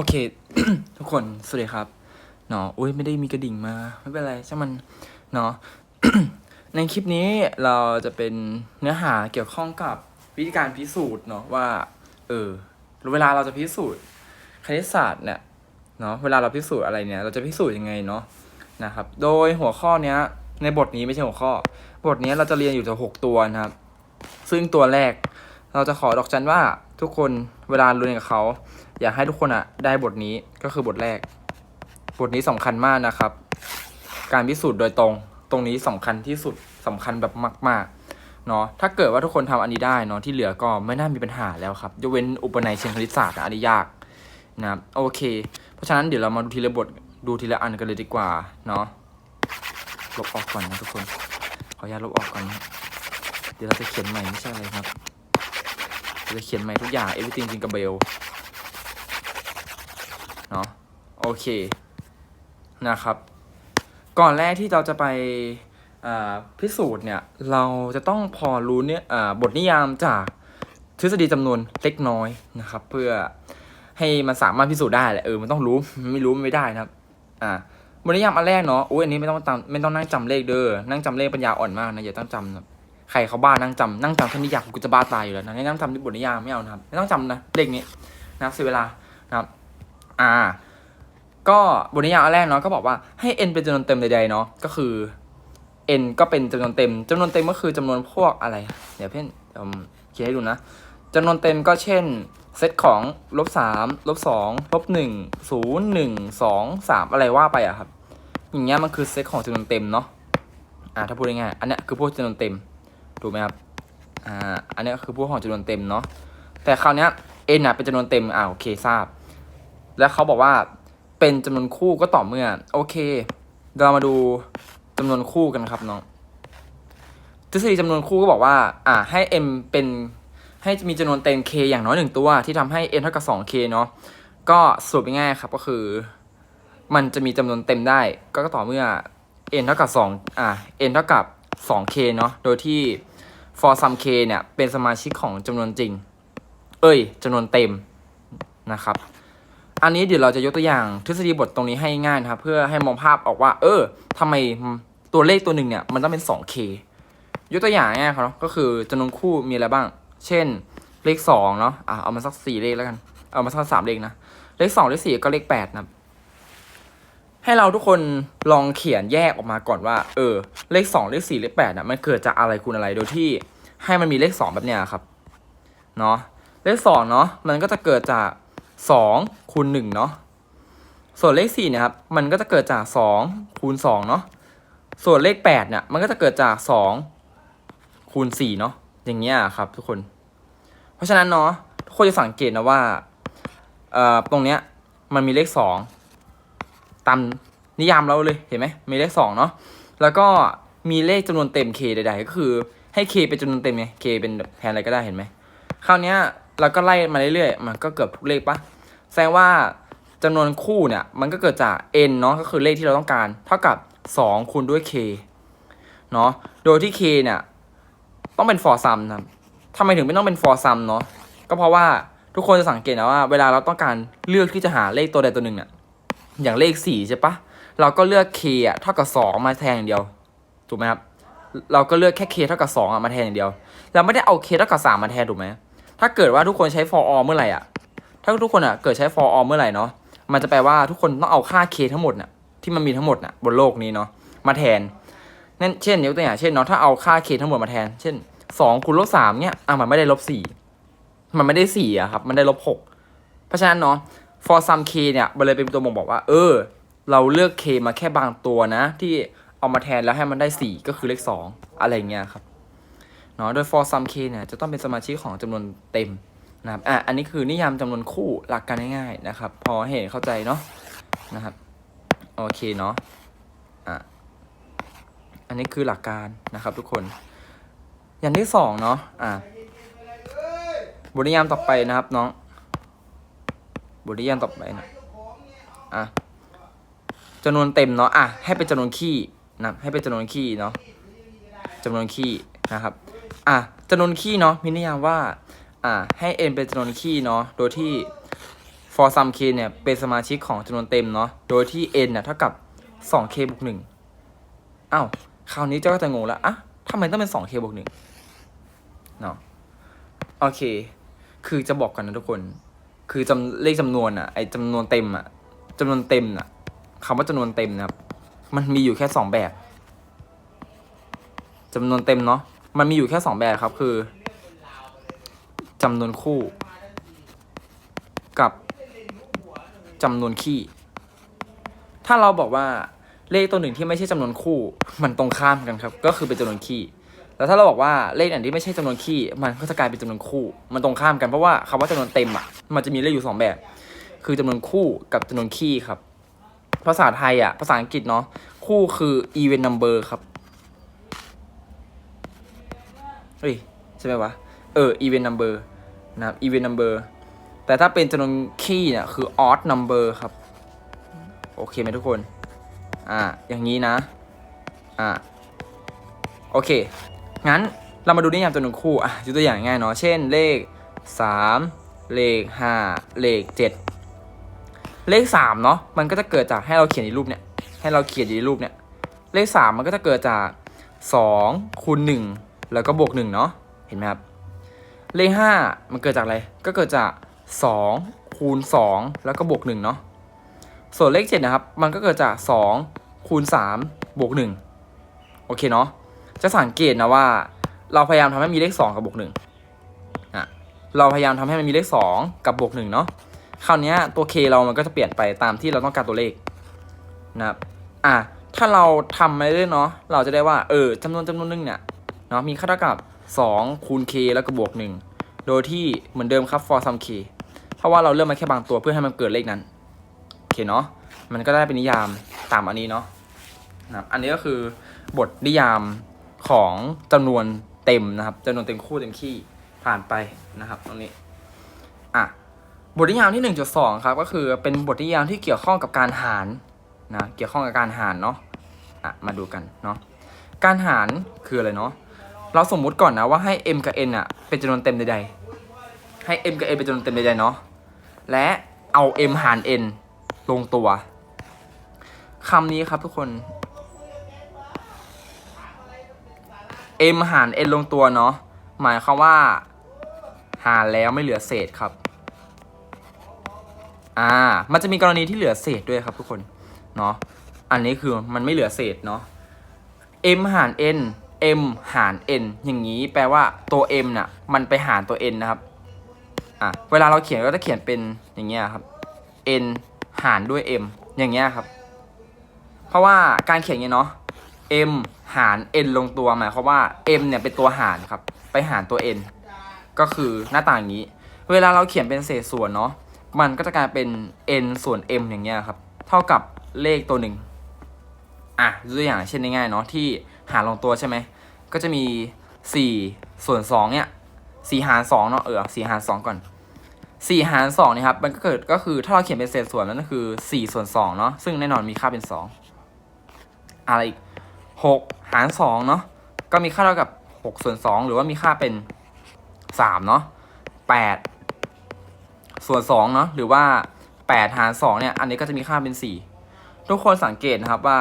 อเค ทุกคน สวัสดีครับเนาะอุ้ยไม่ได้มีกระดิ่งมา ไม่เป็นไรช่างมันเนาะในคลิปนี้เราจะเป็นเนื้อหาเกี่ยวข้องกับวิธีการพิสูจน์เนาะว่า เออ เวลาเราจะพิสูจน์คณิตศาสตร์เนี่ยเนาะเวลาเราพิสูจน์อะไรเนี่ย เราจะพิสูจน์ยังไงเนาะนะครับ โดยหัวข้อเนี้ย ในบทนี้ไม่ใช่หัวข้อ บทนี้เราจะเรียนอยู่จะหกตัวนะครับ ซึ่งตัวแรก เราจะขอดอกจันว่าทุกคนเวลาเรียนกับเขา อยากให้ทุกคนอะได้บทนี้ก็คือบทแรก บทนี้สำคัญมากนะครับ การพิสูจน์โดยตรง ตรงนี้สำคัญที่สุดสำคัญแบบมากๆเนาะถ้าเกิดว่าทุกคนทำอันนี้ได้เนาะที่เหลือก็ไม่น่ามีปัญหาแล้วครับยกเว้นอุปนัยเชิงคณิตศาสตร์อันนี้ยากนะครับโอเค เพราะฉะนั้นเดี๋ยวเรามาดูทีละบทดูทีละอันกันเลยดีกว่าเนาะลบออกก่อนนะทุกคน ขออนุญาตลบออกก่อนนะเดี๋ยวเราจะเขียนใหม่ไม่ใช่อะไรครับ จะเขียนใหม่ทุกอย่าง everything จริงกับเบลเนาะโอเคนะครับ ก่อนแรกที่เราจะไปพิสูจน์เนี่ย เราจะต้องพอรู้เนี่ยบทนิยามจากทฤษฎีจำนวนเล็กน้อยนะครับ เพื่อให้มันสามารถพิสูจน์ได้แหละเออมันต้องรู้ไม่รู้ไม่ได้นะครับอ่าบทนิยามอันแรกเนาะโอ้ยอันนี้ไม่ต้องจำไม่ต้องนั่งจำเลขเด้อนั่งจำเลขปัญญาอ่อนมากนะอย่าต้องจำนะ ใครเขาบ้านั่งจำนั่งจำแค่นิยามกูจะบ้าตายอยู่แล้วนะให้นั่งจำที่บทนิยามไม่เอานะครับไม่ต้องจำนะเลขนี้นะครับเสียเวลานะครับ อ่า ก็บทนิยามอันแรกเนาะก็บอกว่าให้ n เป็นจำนวนเต็มใดๆเนาะก็คือ n ก็เป็นจำนวนเต็มจำนวนเต็มก็คือจำนวนพวกอะไร เดี๋ยวเพื่อนเดี๋ยวเขียนให้ดูนะจำนวนเต็มก็เช่นเซตของลบสามลบสองลบหนึ่งศูนย์หนึ่งสองสามอะไรว่าไปอะครับ อย่างเงี้ยมันคือเซตของจำนวนเต็มเนาะอ่าถ้าพูดง่ายๆอันเนี้ยคือพวกจำนวนเต็ม ถูกไหมครับอ่าอันนี้คือพวกของจำนวนเต็มเนาะแต่คราวนี้ n อะเป็นจำนวนเต็มอ่าโอเคทราบ แล้วเขาบอกว่าเป็นจำนวนคู่ก็ต่อเมื่อ โอเคเรามาดูจำนวนคู่กันครับน้องทฤษฎีจำนวนคู่ก็บอกว่า อ่าให้ m เป็นให้มีจำนวนเต็ม k อย่างน้อยหนึ่งตัว ที่ทำให้ n เท่ากับ 2k เนาะก็สรุปง่ายๆครับก็คือ มันจะมีจำนวนเต็มได้ ก็ต่อเมื่อ n เท่ากับ2อ่า n เท่ากับ 2k เนาะโดยที่ for some k เนี่ยเป็นสมาชิกของจำนวนจริง เอ้ยจำนวนเต็มนะครับ อันนี้เดี๋ยวเราจะยกตัวอย่างทฤษฎีบทตรงนี้ให้ง่ายนะครับเพื่อให้มองภาพออกว่า เออทำไมตัวเลขตัวหนึ่งเนี่ยมันต้องเป็น 2k ยกตัวอย่างง่ายครับก็คือจำนวนคู่มีอะไรบ้าง เช่นเลข2เนาะอะเอามาสักสี่เลขแล้วกัน เอามาสักสามเลขนะ เลข2เลข4ก็เลข8นะ ให้เราทุกคนลองเขียนแยกออกมาก่อนว่า เออ เลข 2 เลข 4 เลข8น่ะมันเกิดจากอะไรคูณอะไรโดยที่ให้มันมีเลข 2 แบบเนี้ยครับเนาะเลข2เนาะมันก็จะเกิดจาก2คูณ1เนาะส่วนเลข4เนี่ยครับมันก็จะเกิดจาก2คูณ2เนาะส่วนเลข8เนี่ยมันก็จะเกิดจาก2คูณ4เนาะอย่างเงี้ยครับทุกคน เพราะฉะนั้นเนาะทุกคนจะสังเกตนะว่าเอ่อตรงเนี้ยมันมีเลข 2 ตามนิยามเราเลยเห็นไหมมีเลข2เนาะแล้วก็มีเลขจำนวนเต็ม k ใดๆก็คือให้ k เป็นจำนวนเต็มไง k เป็นแทนอะไรก็ได้เห็นไหมคราวนี้เราก็ไล่มาเรื่อยๆมันก็เกือบทุกเลขปะแสดงว่าจำนวนคู่เนี่ยมันก็เกิดจาก n เนาะก็คือเลขที่เราต้องการ เท่ากับ 2คูณด้วย k เนาะโดยที่ k เนี่ยต้องเป็น for sum นะทำไมถึงไม่ต้องเป็น for sum เนาะก็เพราะว่าทุกคนจะสังเกตนะว่า เวลาเราต้องการเลือกที่จะหาเลขตัวใดตัวหนึ่งเนี่ย อย่างเลข4ใช่ปะเราก็เลือก k อะเท่ากับ2มาแทนอย่างเดียวถูกไหมครับเราก็เลือกแค่ k เท่ากับ2อะมาแทนอย่างเดียว เราไม่ได้เอา k เท่ากับ3มาแทนถูกไหมถ้าเกิดว่าทุกคนใช้ for all เมื่อไหร่อะถ้าทุกคนอะเกิดใช้ for all เมื่อไหร่เนาะมันจะแปลว่าทุกคนต้องเอาค่า k ทั้งหมดน่ะที่มันมีทั้งหมดน่ะบนโลกนี้เนาะมาแทนนั่นเช่นยกตัวอย่างเช่นเนาะถ้าเอาค่า k ทั้งหมดมาแทน เช่น2คูณลบ3เนี่ยอะมันไม่ได้ลบ4มันไม่ได้4อะครับ มันได้ลบ6เพราะฉะนั้นเนาะ for some k เนี่ยมันเลยเป็นตัวบ่งบอกว่า เออ เราเลือก k มาแค่บางตัวนะ ที่เอามาแทนแล้วให้มันได้ 4 ก็คือเลข 2 อะไรเงี้ยครับเนาะโดย for some k เนี่ยจะต้องเป็นสมาชิกของจำนวนเต็มนะครับอะอันนี้คือนิยามจำนวนคู่หลักการง่ายๆนะครับ พอเห็นเข้าใจเนาะนะครับโอเคเนาะอะอันนี้คือหลักการนะครับทุกคน อย่างที่สองเนาะอะบทนิยามต่อไปนะครับน้อง บทนิยามต่อไปนะอะจำนวนเต็มเนาะอะให้เป็นจำนวนคี่นะให้เป็นจำนวนคี่เนาะจำนวนคี่นะครับอะจำนวนคี่เนาะมีนิยามว่าอ่าให้ n เป็นจำนวนคี่เนาะโดยที่ for some k เนี่ยเป็นสมาชิกของจำนวนเต็มเนาะโดยที่ n น่ะเท่ากับ 2k บวก1อ้าวคราวนี้เจ้าก็จะงงแล้วอะทำไมต้องเป็น 2k บวก1เนาะโอเค คือจะบอกกันนะทุกคน คือจำเลขจำนวนอะไอจำนวนเต็มอะจำนวนเต็มอะคำว่าจำนวนเต็มนะครับ มันมีอยู่แค่สองแบบจำนวนเต็มเนาะมันมีอยู่แค่สองแบบครับ คือจำนวนคู่ กับจำนวนคี่ถ้าเราบอกว่าเลขตัวหนึ่งที่ไม่ใช่จำนวนคู่ มันตรงข้ามกันครับ ก็คือเป็นจำนวนคี่ แล้วถ้าเราบอกว่าเลขไหนที่ไม่ใช่จำนวนคี่ มันก็จะกลายเป็นจำนวนคู่ มันตรงข้ามกันเพราะว่าคำว่าจำนวนเต็มอะ มันจะมีเลขอยู่สองแบบ คือจำนวนคู่กับจำนวนคี่ครับ ภาษาไทยอะ ภาษาอังกฤษเนาะ คู่คือ even number ครับ เฮ้ย ใช่ไหมวะ เออ even number นะครับ even number แต่ถ้าเป็นจำนวนคี่เนี่ยคือ odd number ครับ โอเคไหมทุกคน อ่า อย่างนี้นะ อ่า โอเค งั้นเรามาดูนิยามจำนวนคู่อะยกตัวอย่างง่ายเนาะเช่นเลข 3 เลข 5 เลข 7 เลข3เนาะมันก็จะเกิดจากให้เราเขียนในรูปเนี่ยให้เราเขียนในรูปเนี่ยเลข 3 มันก็จะเกิดจาก2คูณ1แล้วก็บวก1เนาะเห็นไหมครับเลข 5 มันเกิดจากอะไรก็เกิดจาก2คูณ2แล้วก็บวก1เนาะส่วนเลข 7 นะครับ มันก็เกิดจาก2คูณ3บวก1โอเคเนาะ จะสังเกตนะว่า เราพยายามทำให้มีเลข 2 กับบวก1อะเราพยายามทำให้มันมีเลข 2 กับบวก1เนาะคราวนี้ตัว k เรามันก็จะเปลี่ยนไปตามที่เราต้องการตัวเลขนะครับอะถ้าเราทำมาเรื่อยเนาะเราจะได้ว่าเออจำนวนจำนวนหนึ่งเนี่ยเนาะมีค่าเท่ากับ 2 คูณ k แล้วก็บวก 1 โดยที่เหมือนเดิมครับ for some k เพราะว่าเราเลือกมาแค่บางตัวเพื่อให้มันเกิดเลขนั้นโอเคเนาะมันก็ได้เป็นนิยามตามอันนี้เนาะนะอันนี้ก็คือบทนิยาม ของจำนวนเต็มนะครับจำนวนเต็มคู่เต็มขี้ผ่านไปนะครับ ตรงนี้อะบทนิยามที่ 1.2 ครับ ก็คือเป็นบทนิยามที่เกี่ยวข้องกับการหารนะเกี่ยวข้องกับการหารเนาะอะมาดูกันเนาะการหารคืออะไรเนาะเราสมมุติก่อนนะว่าให้ m กับ n อะเป็นจำนวนเต็มใดๆให้ m กับ n เป็นจำนวนเต็มใดๆเนาะและเอา m หาร n ลงตัวคำนี้ครับทุกคน m หาร n ลงตัวเนาะหมายความว่า หารแล้วไม่เหลือเศษครับอ่ามันจะมีกรณีที่เหลือเศษด้วยครับทุกคนเนาะอันนี้คือมันไม่เหลือเศษเนาะ m หาร n m หาร n อย่างนี้แปลว่าตัว m น่ะมันไปหารตัว n นะครับอะเวลาเราเขียนก็จะเขียนเป็นอย่างเงี้ยครับ n หารด้วย m อย่างเงี้ยครับ เพราะว่าการเขียนอย่างเงี้ยเนาะ m หาร n ลงตัวหมายความว่า m เนี่ยเป็นตัวหารครับ ไปหารตัว n ก็คือหน้าต่างนี้ เวลาเราเขียนเป็นเศษส่วนเนาะมันก็จะกลายเป็น n ส่วน m อย่างเงี้ยครับ เท่ากับเลขตัวหนึ่งอะตัวอย่างเช่นง่ายๆเนาะที่หารลงตัวใช่ไหมก็จะมี 4 ส่วน2เนี่ย4หาร2เนาะเออ4หาร2ก่อน4หาร2เนี่ยครับมันก็เกิดก็คือถ้าเราเขียนเป็นเศษส่วนนั่นก็คือ4ส่วน2เนาะซึ่งแน่นอนมีค่าเป็น 2 อะไรอีก 6 หาร2เนาะก็มีค่าเท่ากับ6ส่วน2หรือว่ามีค่าเป็น3เนาะ8ส่วน2เนาะหรือว่า 8 หาร2เนี่ยอันนี้ก็จะมีค่าเป็น 4 ทุกคนสังเกตนะครับว่า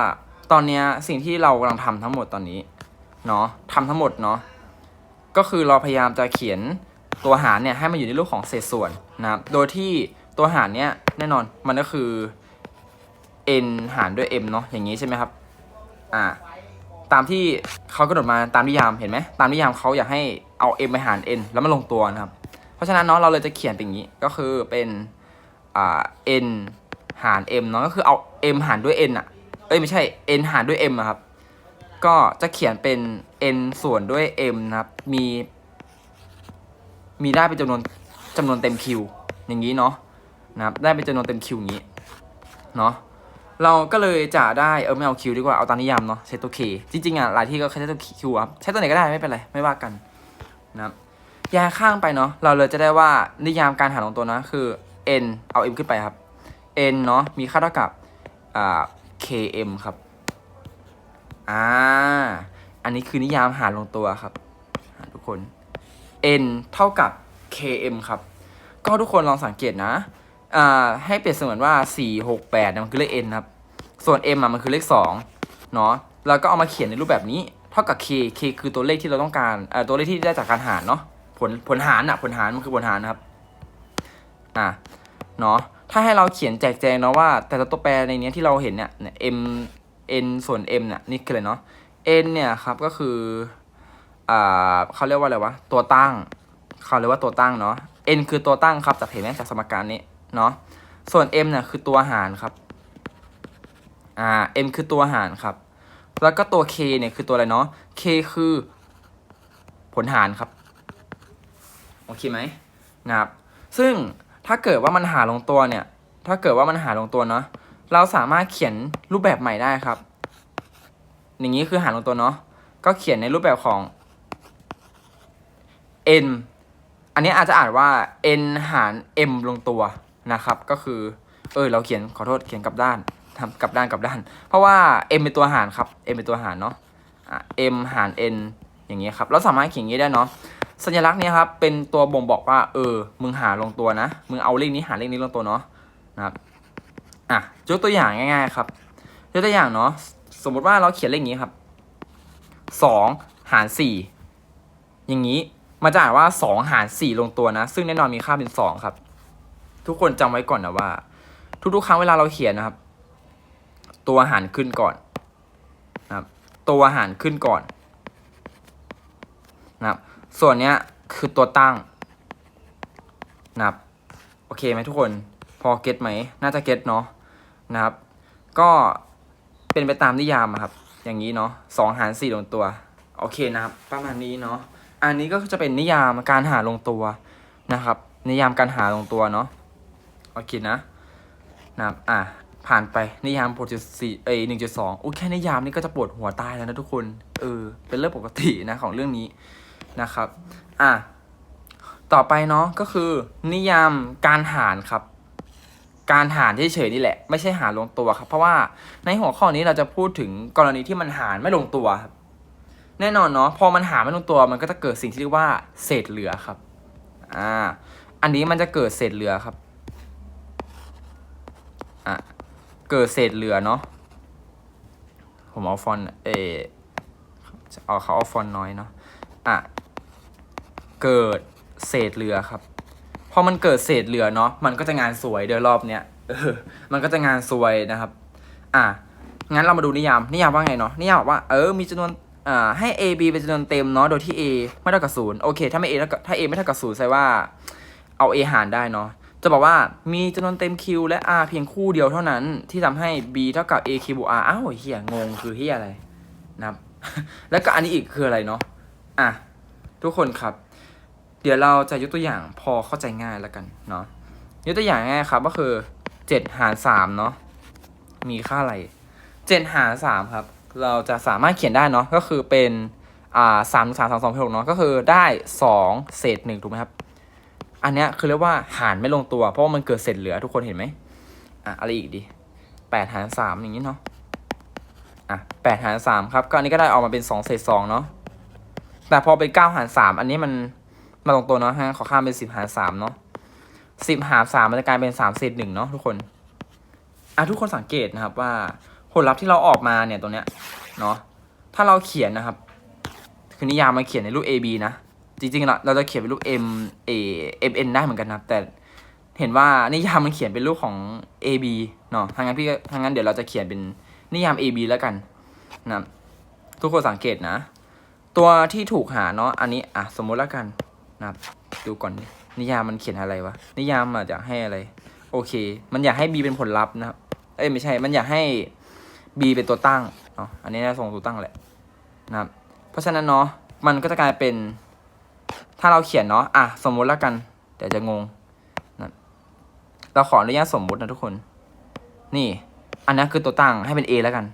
ตอนนี้สิ่งที่เรากำลังทำทั้งหมดตอนนี้เนาะทำทั้งหมดเนาะก็คือเราพยายามจะเขียนตัวหารเนี่ยให้มันอยู่ในรูปของเศษส่วนนะครับโดยที่ตัวหารเนี่ยแน่นอนมันก็คือ n หารด้วย m เนาะอย่างนี้ใช่ไหมครับ อ่า ตามที่เขากำหนดมาตามนิยามเห็นไหมตามนิยามเขาอยากให้เอา m ไปหาร n แล้วมาลงตัวนะครับ เพราะฉะนั้นเนาะเราเลยจะเขียนเป็นอย่างนี้ก็คือเป็นอ่า n หาร m เนาะก็คือเอา m หารด้วย n อะเอ้ยไม่ใช่ n หารด้วย m อะครับก็จะเขียนเป็น n ส่วนด้วย m นะครับมี มีได้เป็นจำนวนจำนวนเต็มคิวอย่างนี้เนาะนะครับได้เป็นจำนวนเต็มคิวอย่างนี้เนาะ เราก็เลยจะได้เออไม่เอาคิวดีกว่าเอาตามนิยามเนาะใช้ตัว k จริงๆอะหลายที่ก็ใช้ตัวคิวครับใช้ตัวไหนก็ได้ไม่เป็นไรไม่ว่ากันนะครับแยกข้างไปเนาะเราเลยจะได้ว่านิยามการหารของตัวนะคือ n เอา m ขึ้นไปครับ n เนาะมีค่าเท่ากับอ่า km ครับอ่าอันนี้คือนิยามหารลงตัวครับทุกคน n เท่ากับ km ครับ ก็ทุกคนลองสังเกตนะ อ่าให้เปรียบเสมือนว่าสี่หกแปดมันคือเลข n ครับ ส่วน m อะมันคือเลขสองเนาะแล้วก็เอามาเขียนในรูปแบบนี้ เท่ากับ k k คือตัวเลขที่เราต้องการเอ่อตัวเลขที่ได้จากการหารเนาะผลผลหารอะผลหารมันคือผลหารครับอะเนาะถ้าให้เราเขียนแจกแจงเนาะว่า แต่ละตัวแปรในนี้ที่เราเห็นเนี่ยเนี่ย m n ส่วน m เนี่ยนี่คืออะไรเนาะ n เนี่ยครับก็คืออ่าเขาเรียกว่าอะไรวะตัวตั้งเขาเรียกว่าตัวตั้งเนาะ n คือตัวตั้งครับจากเห็นไหมจากสมการนี้ เนาะส่วน m เนี่ยคือตัวหารครับอ่า m คือตัวหารครับ แล้วก็ตัว k เนี่ยคือตัวอะไรเนาะ k คือผลหารครับโอเคไหมนะครับ ซึ่งถ้าเกิดว่ามันหารลงตัวเนี่ย ถ้าเกิดว่ามันหารลงตัวเนาะเราสามารถเขียนรูปแบบใหม่ได้ครับ อย่างนี้คือหารลงตัวเนาะก็เขียนในรูปแบบของ n อันนี้อาจจะอ่านว่า n หาร m ลงตัว นะครับ ก็คือเออเราเขียนขอโทษเขียนกลับด้านทำกลับด้านกลับด้าน เพราะว่า m เป็นตัวหารครับ m เป็นตัวหารเนาะอะ m หาร n อย่างเงี้ยครับเราสามารถเขียนอย่างนี้ได้เนาะสัญลักษณ์เนี้ครับเป็นตัวบ่งบอกว่า เออ มึงหาลงตัวนะ มึงเอาเลขนี้หาเลขนี้ลงตัวเนาะนะครับอะยกตัวอย่างง่ายๆครับยกตัวอย่างเนาะสมมติว่าเราเขียนเลขนี้ครับสองหารสี่อย่างนี้มันจะอ่านว่าสองหารสี่ลงตัวนะ ซึ่งแน่นอนมีค่าเป็นสองครับ ทุกคนจำไว้ก่อนนะว่า ทุกๆครั้งเวลาเราเขียนนะครับ ตัวหารขึ้นก่อนนะครับ ตัวหารขึ้นก่อนนะครับ ส่วนเนี้ยคือตัวตั้งนะครับโอเคไหมทุกคนพอเก็ตไหมน่าจะเก็ตเนาะนะครับ ก็เป็นไปตามนิยามอะครับ อย่างนี้เนาะสองหารสี่ลงตัว โอเคนะครับ ประมาณนี้เนาะอันนี้ก็จะเป็นนิยามการหาลงตัวนะครับ นิยามการหาลงตัวเนาะ อเคนะนะครับอะผ่านไปนิยามบทจุดสี่เอ้หนึ่งจุดสองโอ้แค่นิยามนี่ก็จะปวดหัวตายแล้วนะทุกคนเออเป็นเรื่องปกตินะของเรื่องนี้นะครับ อะต่อไปเนาะก็คือ นิยามการหารครับ การหารเฉยๆนี่แหละ ไม่ใช่หารลงตัวครับ เพราะว่าในหัวข้อนี้เราจะพูดถึงกรณีที่มันหารไม่ลงตัวครับแน่นอนเนาะพอมันหารไม่ลงตัวมันก็จะเกิดสิ่งที่เรียกว่าเศษเหลือครับอ่าอันนี้มันจะเกิดเศษเหลือครับ อะ เกิดเศษเหลือเนาะ ผมเอาฟอนเอเอาเขาเอาฟอนน้อยเนาะ อะ เกิดเศษเหลือครับ พอมันเกิดเศษเหลือเนาะ มันก็จะงานสวยเดี๋ยวรอบเนี้ยมันก็จะงานสวยนะครับ อะ งั้นเรามาดูนิยาม นิยามว่าไงเนาะ นิยามบอกว่า เออ มีจำนวนอ่าให้ a b เป็นจำนวนเต็มเนาะ โดยที่ a ไม่เท่ากับศูนย์โอเค ถ้าไม่ a เท่ากับถ้า a ไม่เท่ากับศูนย์แสดงว่าเอา a หารได้เนาะ จะบอกว่ามีจำนวนเต็ม q และ r เพียงคู่เดียวเท่านั้น ที่ทำให้ b เท่ากับ a q บวก r อ้าวเฮียงงคือเฮียอะไรนะครับ แล้วก็อันนี้อีกคืออะไรเนาะอะทุกคนครับ เดี๋ยวเราจะยกตัวอย่างพอเข้าใจง่ายแล้วกันเนาะยกตัวอย่างง่ายครับก็คือเจ็ดหารสามเนาะมีค่าอะไรเจ็ดหารสามครับ เราจะสามารถเขียนได้เนาะก็คือเป็นอ่าสามสามสองสองหกเนาะก็คือได้สองเศษหนึ่งถูกไหมครับ อันเนี้ยคือเรียกว่าหารไม่ลงตัว เพราะว่ามันเกิดเศษเหลือทุกคนเห็นไหมอะอะไรอีกดีแปดหารสามอย่างนี้เนาะอะแปดหารสามครับก็อันนี้ก็ได้ออกมาเป็นสองเศษสองเนาะแต่พอเป็นเก้าหารสามอันนี้มันมาลงตัวเนาะฮะขอข้ามเป็นสิบหารสามเนาะสิบหารสามมันจะกลายเป็นสามเศษหนึ่งเนาะทุกคนอะทุกคนสังเกตนะครับว่าผลลัพธ์ที่เราออกมาเนี่ยตัวเนี้ยเนาะถ้าเราเขียนนะครับ คือนิยามมาเขียนในรูป A B นะ จริงๆเราเราจะเขียนเป็นรูป M A M N ได้เหมือนกันนะครับ แต่เห็นว่านิยามมันเขียนเป็นรูปของ A B เนาะทางนั้นพี่ทางนั้นเดี๋ยวเราจะเขียนเป็นนิยาม A B แล้วกันนะทุกคนสังเกตนะ ตัวที่ถูกหาเนาะอันนี้อะสมมุติแล้วกันนะครับดูก่อนนิยามมันเขียนอะไรวะนิยามมาอยากให้อะไร โอเค มันอยากให้ B เป็นผลลัพธ์นะครับเอ้ยไม่ใช่ มันอยากให้ B เป็นตัวตั้งเนาะอันนี้น่าส่งตัวตั้งแหละนะครับ เพราะฉะนั้นเนาะมันก็จะกลายเป็น ถ้าเราเขียนเนาะอะสมมุติแล้วกัน เดี๋ยวจะงงนะเราขออนุญาตสมมุตินะทุกคน นี่ อันนี้คือตัวตั้งให้เป็น A แล้วกัน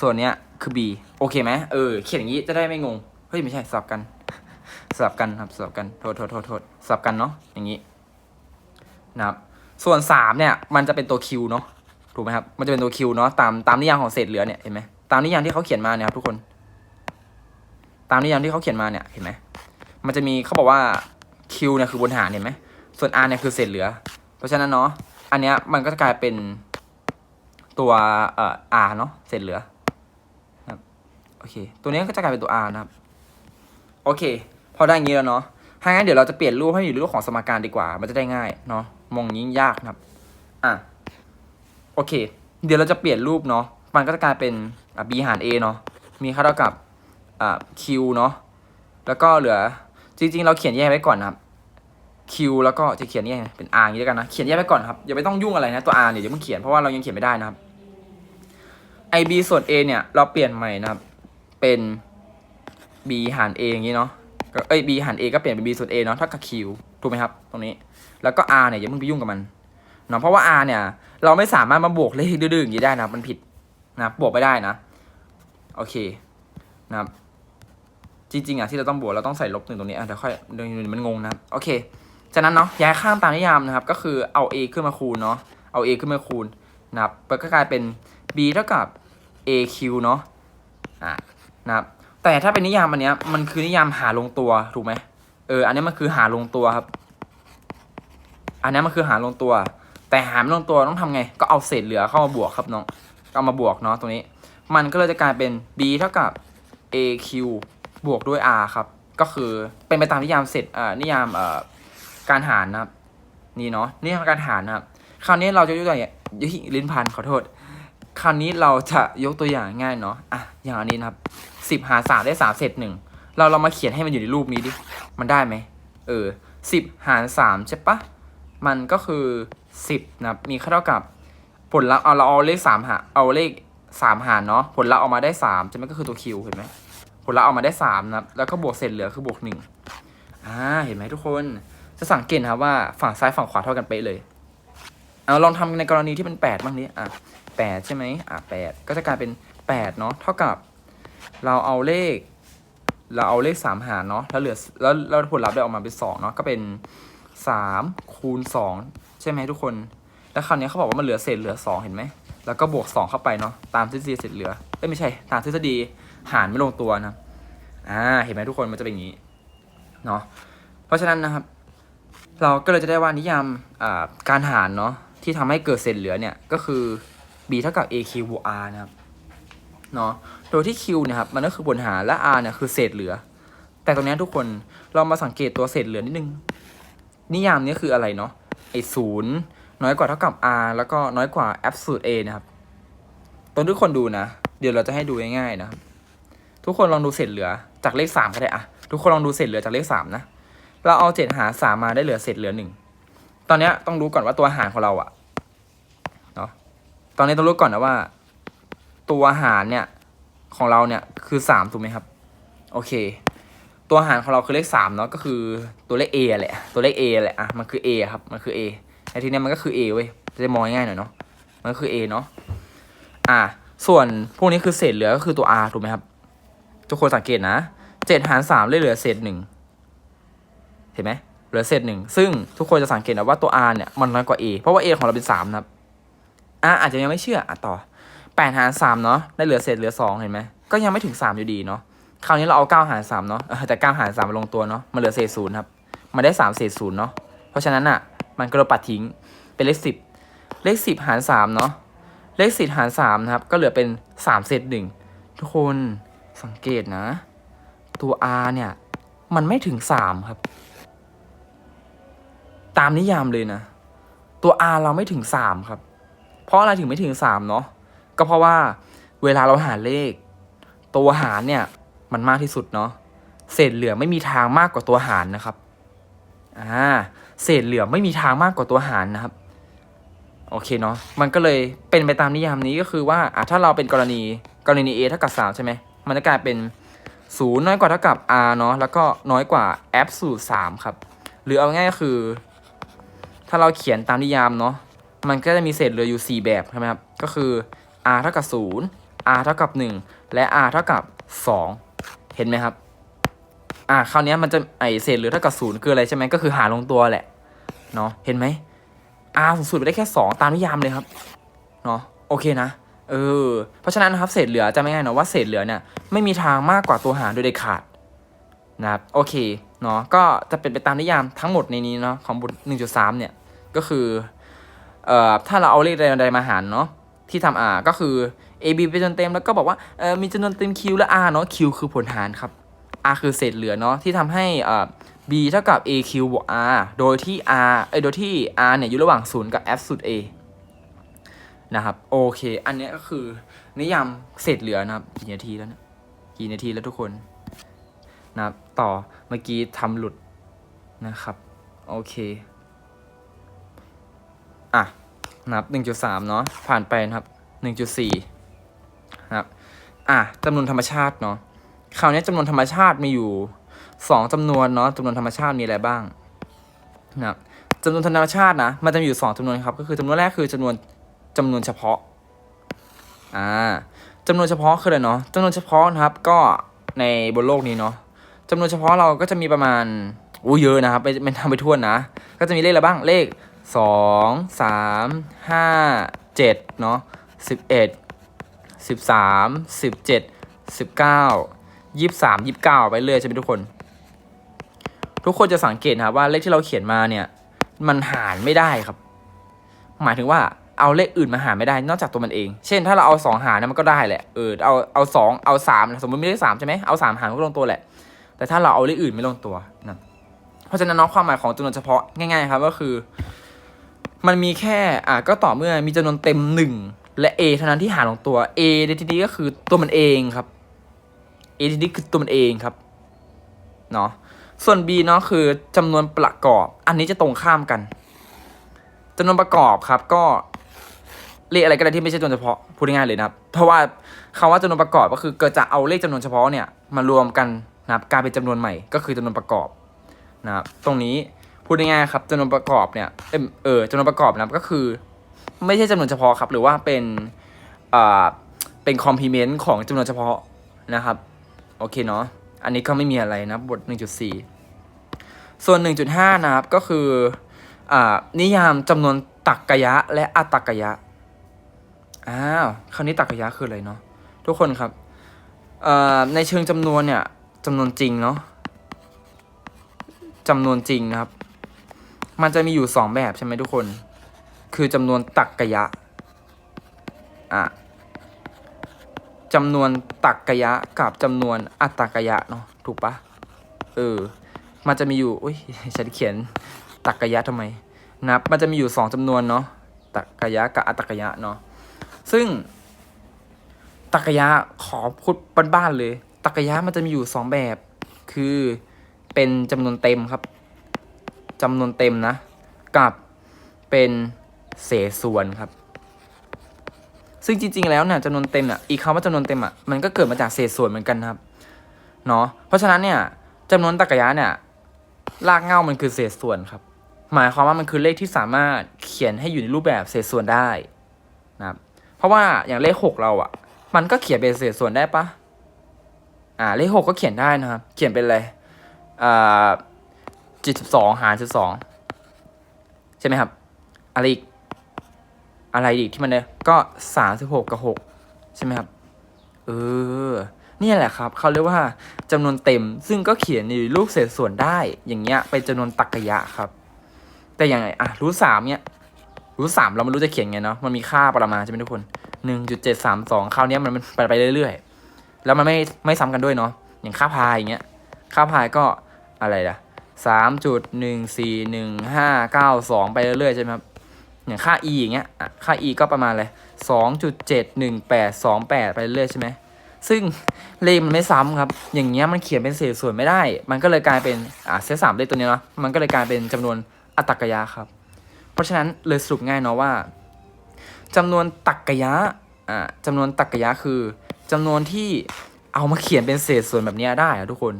ส่วนเนี้ยคือ B โอเคไหมเออ เขียนอย่างนี้จะได้ไม่งง เฮ้ย ไม่ใช่สลับกันสลับกันครับสลับกันโทษโทษโทษโทษสลับกันเนาะอย่างนี้นะครับ ส่วนสามเนี่ย มันจะเป็นตัว Q เนาะถูกไหมครับ มันจะเป็นตัว Q เนาะตามตามนิยามของเศษเหลือเนี่ยเห็นไหมตามนิยามที่เขาเขียนมาเนี่ยครับทุกคน ตามนิยามที่เขาเขียนมาเนี่ยเห็นไหม มันจะมีเขาบอกว่า Q เนี่ยคือบนหารเห็นไหม ส่วน R เนี่ยคือเศษเหลือ เพราะฉะนั้นเนาะ อันเนี้ยมันก็จะกลายเป็นตัวเอ่อ r เนาะ เศษเหลือนะครับโอเค ตัวนี้ก็จะกลายเป็นตัว r นะครับ โอเค พอได้อย่างนี้แล้วเนาะ ถ้างั้นเดี๋ยวเราจะเปลี่ยนรูปให้อยู่รูปของสมการดีกว่า มันจะได้ง่ายเนาะ มองยิ่งยากนะครับ อะ โอเค เดี๋ยวเราจะเปลี่ยนรูปเนาะ มันก็จะกลายเป็น b หาร a เนาะ มีค่าเท่ากับ q เนาะ แล้วก็เหลือ จริงๆ เราเขียนแยกไว้ก่อนนะครับ q แล้วก็จะเขียนแยกเป็น r อย่างนี้แล้วกันนะ เขียนแยกไว้ก่อนครับ อย่าไปต้องยุ่งอะไรนะตัว r เนี่ยอย่าเพิ่งเขียนเพราะว่าเรายังเขียนไม่ได้นะครับ i b ส่วน a เนี่ยเราเปลี่ยนใหม่นะครับ เป็น b หาร a อย่างนี้เนาะก็เอ้ย b หาร a ก็เปลี่ยนเป็น b ส่วน a เนาะเท่ากับ q ถูกไหมครับ ตรงนี้ แล้วก็ r เนี่ยอย่าเพิ่งไปยุ่งกับมันเนาะเพราะว่า r เนี่ยเราไม่สามารถมาบวกเลขดื้อๆอย่างนี้ได้นะมันผิดนะบวกไม่ได้นะ โอเคนะครับ จริงๆอะที่เราต้องบวกเราต้องใส่ลบหนึ่งตรงนี้อะเดี๋ยวค่อยเดี๋ยวมันงงนะโอเคจากนั้นเนาะย้ายข้างตามนิยามนะครับ ก็คือเอา a ขึ้นมาคูณเนาะเอา a ขึ้นมาคูณนะครับมันก็กลายเป็น b เท่ากับ aq เนาะอะนะครับแต่ถ้าเป็นนิยามอันเนี้ยมันคือนิยามหาลงตัวถูกไหมเอออันนี้มันคือหาลงตัวครับ อันนี้มันคือหาลงตัว แต่หาไม่ลงตัวต้องทำไง ก็เอาเศษเหลือเข้ามาบวกครับน้องเอามาบวกเนาะตรงนี้ มันก็เลยจะกลายเป็น b เท่ากับ aq บวกด้วย r ครับ ก็คือเป็นไปตามนิยามเสร็จอ่านิยามเอ่อการหารนะครับ นี่เนาะนิยามการหารนะครับ คราวนี้เราจะยกตัวอย่างลิ้นพันขอโทษ คราวนี้เราจะยกตัวอย่างง่ายเนาะอะอย่างอันนี้นะครับสิบหารสามได้สามเศษหนึ่งเราเรามาเขียนให้มันอยู่ในรูปนี้ดิมันได้ไหมเออสิบหารสามใช่ปะมันก็คือสิบนะครับมีค่าเท่ากับผลลัพธ์เอาเราเอาเลขสามหารเอาเลขสามหารเนาะผลลัพธ์ออกมาได้สามใช่ไหมก็คือตัวคิวเห็นไหม ลลัพธ์ออกมาได้สามนะครับแล้วก็บวกเศษเหลือคือบวกหนึ่งอ่าเห็นไหมทุกคนจะสังเกตครับว่าฝั่งซ้ายฝั่งขวาเท่ากันเป๊ะเลยเอาลองทำในกรณีที่เป็นแปดบ้างนี้อะแปดใช่ไหมอะแปดก็จะกลายเป็นแปดเนาะเท่ากับ เราเอาเลข เราเอาเลขสามหารเนาะแล้วเหลือแล้วแล้วผลลัพธ์ได้ออกมาเป็นสองเนาะก็เป็นสามคูณสองใช่ไหมทุกคน แล้วคราวนี้เขาบอกว่ามันเหลือเศษเหลือสองเห็นไหมแล้วก็บวกสองเข้าไปเนาะตามทฤษฎีเศษเหลือเอ้ยไม่ใช่ตามทฤษฎี หารไม่ลงตัวนะอ่าเห็นไหมทุกคนมันจะเป็นอย่างนี้เนาะเพราะฉะนั้นนะครับ เราก็เลยจะได้ว่านิยามการหารเนาะที่ทำให้เกิดเศษเหลือเนี่ยก็คือ b เท่ากับ aq บวก r นะครับเนาะโดยที่ q เนะครับมันก็คือผลหารและ r เนี่ยคือเศษเหลือ แต่ตรงนี้ทุกคนเรามาสังเกตตัวเศษเหลือนิดนึง นิยามนี้คืออะไรเนาะไอ้ศูนย์น้อยกว่าเท่ากับ r แล้วก็น้อยกว่า absolute a นะครับตรงทุกคนดูนะ เดี๋ยวเราจะให้ดูง่ายๆนะครับ ทุกคนลองดูเศษเหลือจากเลขสามก็ได้อะทุกคนลองดูเศษเหลือจากเลขสามนะ เราเอาเจ็ดหารสามมาได้เหลือเศษเหลือหนึ่งตอนนี้ต้องรู้ก่อนว่าตัวหารของเราอะเนาะตอนนี้ต้องรู้ก่อนนะว่า ตัวหารเนี่ยของเราเนี่ยคือสามถูกไหมครับ โอเค ตัวหารของเราคือเลขสามเนาะก็คือตัวเลข a แหละ ตัวเลข a แหละอะมันคือ a ครับมันคือ a ในที่เนี้ยมันก็คือ a เว้ยจะมองง่ายหน่อยเนาะมันก็คือ a เนาะอะส่วนพวกนี้คือเศษเหลือก็คือตัว r ถูกไหมครับ ทุกคนสังเกตนะเจ็ดหารสามเลยเหลือเศษหนึ่งเห็นไหมเหลือเศษหนึ่งซึ่งทุกคนจะสังเกตนะว่าตัว r เนี่ยมันน้อยกว่า a เพราะว่า a ของเราเป็นสามนะครับอะอาจจะยังไม่เชื่ออะต่อแปดหารสามเนาะได้เหลือเศษเหลือสองเห็นไหมก็ยังไม่ถึงสามอยู่ดีเนาะคราวนี้เราเอาเก้าหารสามเนาะแต่เก้าหารสามมาลงตัวเนาะมันเหลือเศษศูนย์ครับมันได้สามเศษศูนย์เนาะเพราะฉะนั้นอะ มันก็เราปัดทิ้งเป็นเลขสิบเลขสิบหารสามเนาะเลขสิบหารสามนะครับ ก็เหลือเป็นสามเศษหนึ่งทุกคน สังเกตนะ ตัว r เนี่ย มันไม่ถึงสามครับ ตามนิยามเลยนะ ตัว r เราไม่ถึงสามครับ เพราะอะไรถึงไม่ถึงสามเนาะก็เพราะว่าเวลาเราหาเลข ตัวหารเนี่ย มันมากที่สุดเนาะเศษเหลือไม่มีทางมากกว่าตัวหารนะครับอ่าเศษเหลือไม่มีทางมากกว่าตัวหารนะครับ โอเคเนาะมันก็เลยเป็นไปตามนิยามนี้ก็คือว่าอะถ้าเราเป็นกรณีกรณี a เท่ากับสามใช่ไหม มันจะกลายเป็นศูนย์น้อยกว่าเท่ากับ r เนาะแล้วก็น้อยกว่า absolute สามครับ หรือเอาง่ายก็คือ ถ้าเราเขียนตามนิยามเนาะมันก็จะมีเศษเหลืออยู่ 4 แบบใช่ไหมครับ ก็คือ r เท่ากับ 0 r เท่ากับ 1 และ r เท่ากับ 2 เห็นไหมครับ อ่าคราวนี้มันจะไอเศษเหลือเท่ากับ 0 คืออะไรใช่ไหมก็คือหาลงตัวแหละเนาะเห็นไหม r สูงสุดไปได้แค่ 2 ตามนิยามเลยครับเนาะโอเคนะ เออ เพราะฉะนั้นนะครับเศษเหลือจะไม่ง่ายเนาะว่าเศษเหลือเนี่ยไม่มีทางมากกว่าตัวหารโดยเด็ดขาดนะครับโอเคเนาะก็จะเป็นไปตามนิยามทั้งหมดในนี้เนาะของบท1.3เนี่ยก็คือเอ่อถ้าเราเอาเลขใดๆมาหารเนาะที่ทำ r ก็คือ a b เป็นจำนวนเต็มแล้วก็บอกว่าเออมีจำนวนเต็ม q และ r เนาะ q คือผลหารครับ r คือเศษเหลือเนาะที่ทำให้เอ่อ b เท่ากับ aq บวก r โดยที่ r เอ้ยโดยที่ r เนี่ยอยู่ระหว่าง 0 กับ f สุด a นะครับ โอเค อันนี้ก็คือ นิยามเศษเหลือนะครับ กี่นาทีแล้วเนี่ยกี่นาทีแล้วทุกคนนะครับ ต่อเมื่อกี้ทำหลุดนะครับ โอเค อะนับหนึ่งจุดสามเนาะผ่านไปนะครับหนึ่งจุดสี่นะครับ อะจำนวนธรรมชาติเนาะคราวนี้จำนวนธรรมชาติมีอยู่สองจำนวนเนาะจำนวนธรรมชาติมีอะไรบ้างนะครับจำนวนธรรมชาตินะมันจะมีอยู่สองจำนวนครับ ก็คือจำนวนแรกคือจำนวน จำนวนเฉพาะอ่าจำนวนเฉพาะคืออะไรเนาะจำนวนเฉพาะนะครับก็ในบนโลกนี้เนาะจำนวนเฉพาะเราก็จะมีประมาณอู้เยอะนะครับไปเป็นทำไปทั่วนนะ ก็จะมีเลขอะไรบ้างเลขสองสามห้าเจ็ดเนาะสิบเอ็ดสิบสามสิบเจ็ดสิบเก้ายี่สามยี่เก้าไปเรื่อยใช่ไหมทุกคน ทุกคนจะสังเกตนะครับว่าเลขที่เราเขียนมาเนี่ย มันหารไม่ได้ครับ หมายถึงว่า เอาเลขอื่นมาหารไม่ได้นอกจากตัวมันเอง เช่นถ้าเราเอาสองหารนะมันก็ได้แหละ เออเอาเอาสองเอาสามสมมติมีเลขสามใช่ไหมเอาสามหารก็ลงตัวแหละ แต่ถ้าเราเอาเลขอื่นไม่ลงตัวนะเพราะฉะนั้นเนาะความหมายของจำนวนเฉพาะง่ายๆครับก็คือ มันมีแค่อ่าก็ต่อเมื่อมีจำนวนเต็มหนึ่งและ a เท่านั้นที่หารลงตัว a ในที่นี้ก็คือตัวมันเองครับ a ที่นี้คือตัวมันเองครับเนาะส่วน b เนาะคือจำนวนประกอบ อันนี้จะตรงข้ามกันจำนวนประกอบครับก็ เลขอะไรก็ได้ที่ไม่ใช่จำนวนเฉพาะพูดง่ายๆเลยนะครับ เพราะว่าคำว่าจำนวนประกอบก็คือเกิดจากเอาเลขจำนวนเฉพาะเนี่ยมารวมกันนะครับกลายเป็นจำนวนใหม่ก็คือจำนวนประกอบนะครับตรงนี้พูดง่ายๆครับจำนวนประกอบเนี่ยเอิ่มเออจำนวนประกอบนะครับก็คือ ไม่ใช่จำนวนเฉพาะครับ หรือว่าเป็นอ่าเป็นคอมพลีเมนต์ของจำนวนเฉพาะนะครับโอเคเนาะอันนี้ก็ไม่มีอะไรนะบท 1.4 ส่วน 1.5 นะครับก็คืออ่านิยามจำนวนตรรกยะและอัตรรกยะ อ้าวคราวนี้ตรรกยะคืออะไรเนาะทุกคนครับเอ่อในเชิงจำนวนเนี่ยจำนวนจริงเนาะจำนวนจริงนะครับ มันจะมีอยู่สองแบบใช่ไหมทุกคน คือจำนวนตรรกยะอะจำนวนตรรกยะกับจำนวนอัตตรกยะเนาะถูกปะเออ มันจะมีอยู่อุ้ยฉันเขียนตรรกยะทำไมนับมันจะมีอยู่สองจำนวนเนาะตรรกยะกับอัตตรกยะเนาะ ซึ่งตรรกยะขอพูดบ้านๆเลยตรรกยะมันจะมีอยู่สองแบบ คือเป็นจำนวนเต็มครับจำนวนเต็มนะ กับเป็นเศษส่วนครับ ซึ่งจริง ๆ แล้วเนี่ยจำนวนเต็มอะอีกคำว่าจำนวนเต็มอะมันก็เกิดมาจากเศษส่วนเหมือนกันครับเนาะเพราะฉะนั้นเนี่ยจำนวนตรรกะยะเนี่ยรากเง้ามันคือเศษส่วนครับ หมายความว่ามันคือเลขที่สามารถเขียนให้อยู่ในรูปแบบเศษส่วนได้ เพราะว่าอย่างเลขหกเราอะ มันก็เขียนเป็นเศษส่วนได้ปะอ่าเลขหกก็เขียนได้นะครับ เขียนเป็นอะไรอ่าจิตสิบสองหารสิบสองใช่ไหมครับ อะไรอีกอะไรอีกที่มันเนี่ยก็สามสิบหกกับหกใช่ไหมครับ เออนี่แหละครับเขาเรียกว่าจำนวนเต็มซึ่งก็เขียนในรูปเศษส่วนได้อย่างเงี้ยเป็นจำนวนตรรกะครับ แต่อย่างไรอะรูทสามเนี่ย รูทสามเราไม่รู้จะเขียนไงเนาะมันมีค่าประมาณใช่ไหมทุกคนหนึ่งจุดเจ็ดสามสองคราวนี้มันมันไปไปเรื่อยๆ แล้วมันไม่ไม่ซ้ำกันด้วยเนาะอย่างค่าพายอย่างเงี้ยค่าพายก็อะไรล่ะสามจุดหนึ่งสี่หนึ่งห้าเก้าสองไปเรื่อยๆใช่ไหมครับอย่างค่า e อย่างเงี้ยค่า e ก็ประมาณเลยสองจุดเจ็ดหนึ่งแปดสองแปดไปเรื่อยใช่ไหมซึ่งเลขมันไม่ซ้ำครับ อย่างเงี้ยมันเขียนเป็นเศษส่วนไม่ได้ มันก็เลยกลายเป็นอ่าเศษสามเลขตัวเนี้ยเนาะมันก็เลยกลายเป็นจำนวนอัตรกยะครับ เพราะฉะนั้นเลยสรุปง่ายเนาะว่าจำนวนตรรกยะอ่าจำนวนตรรกยะคือจำนวนที่เอามาเขียนเป็นเศษส่วนแบบนี้ได้อะทุกคน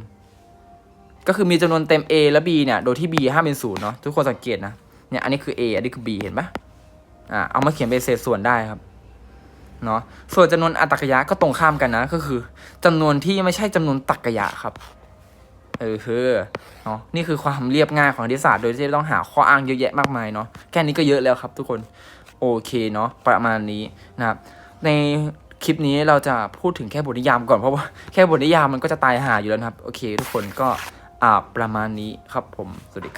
ก็คือมีจำนวนเต็ม a และ b เนี่ย โดยที่ b ห้ามเป็นศูนย์เนาะทุกคนสังเกตนะเนี่ยอันนี้คือ a อันนี้คือ b เห็นปะอ่าเอามาเขียนเป็นเศษส่วนได้ครับเนาะส่วนจำนวนอัตตรกยะก็ตรงข้ามกันนะ ก็คือจำนวนที่ไม่ใช่จำนวนตรรกยะครับ เออคือเนาะนี่คือความเรียบง่ายของคณิตศาสตร์โดยที่ไม่ต้องหาข้ออ้างเยอะแยะมากมายเนาะแค่นี้ก็เยอะแล้วครับทุกคนโอเคเนาะประมาณนี้นะครับในคลิปนี้เราจะพูดถึงแค่บทนิยามก่อนเพราะว่าแค่บทนิยามมันก็จะตายหาอยู่แล้วครับ โอเค ทุกคนก็อ่าประมาณนี้ครับผมสวัสดี